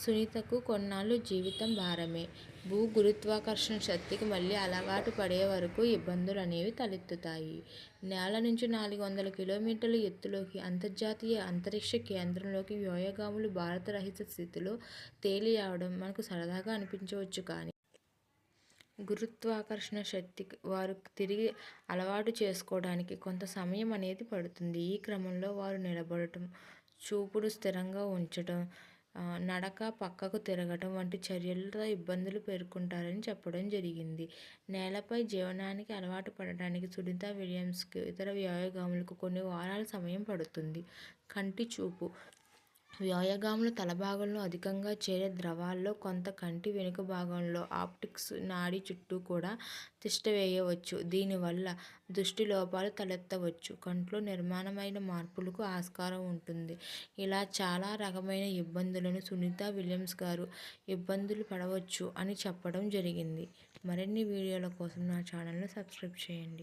సునీతకు కొన్నాళ్ళు జీవితం భారమే. భూ గురుత్వాకర్షణ శక్తికి మళ్ళీ అలవాటు పడే వరకూ ఇబ్బందులనేవి తలెత్తుతాయి. నేల నుంచి నాలుగు వందల కిలోమీటర్ల ఎత్తులోకి, అంతర్జాతీయ అంతరిక్ష కేంద్రంలోకి వ్యోమగాములు భారత రహిత స్థితిలో తేలియాడడం మనకు సరదాగా అనిపించవచ్చు కానీ, గురుత్వాకర్షణ శక్తికి వారు తిరిగి అలవాటు చేసుకోవడానికి కొంత సమయం అనేది పడుతుంది. ఈ క్రమంలో వారు నిలబడటం, చూపుడు స్థిరంగా ఉంచడం, నడక పక్కకు తిరగటం వంటి చర్యలతో ఇబ్బందులు పేర్కొంటారని చెప్పడం జరిగింది. నేలపై జీవనానికి అలవాటు పడటానికి సునీత విలియమ్స్కు, ఇతర వ్యోమగాములకు కొన్ని వారాల సమయం పడుతుంది. కంటి చూపు వ్యోమగాముల తల భాగంలో అధికంగా చేరే ద్రవాల్లో కొంత కంటి వెనుక భాగంలో ఆప్టిక్స్ నాడి చుట్టూ కూడా తిష్ట వేయవచ్చు. దీనివల్ల దృష్టి లోపాలు తలెత్తవచ్చు. కంట్లో నిర్మాణమైన మార్పులకు ఆస్కారం ఉంటుంది. ఇలా చాలా రకమైన ఇబ్బందులను సునీత విలియమ్స్ గారు ఇబ్బందులు పడవచ్చు అని చెప్పడం జరిగింది. మరిన్ని వీడియోల కోసం నా ఛానల్ను సబ్స్క్రైబ్ చేయండి.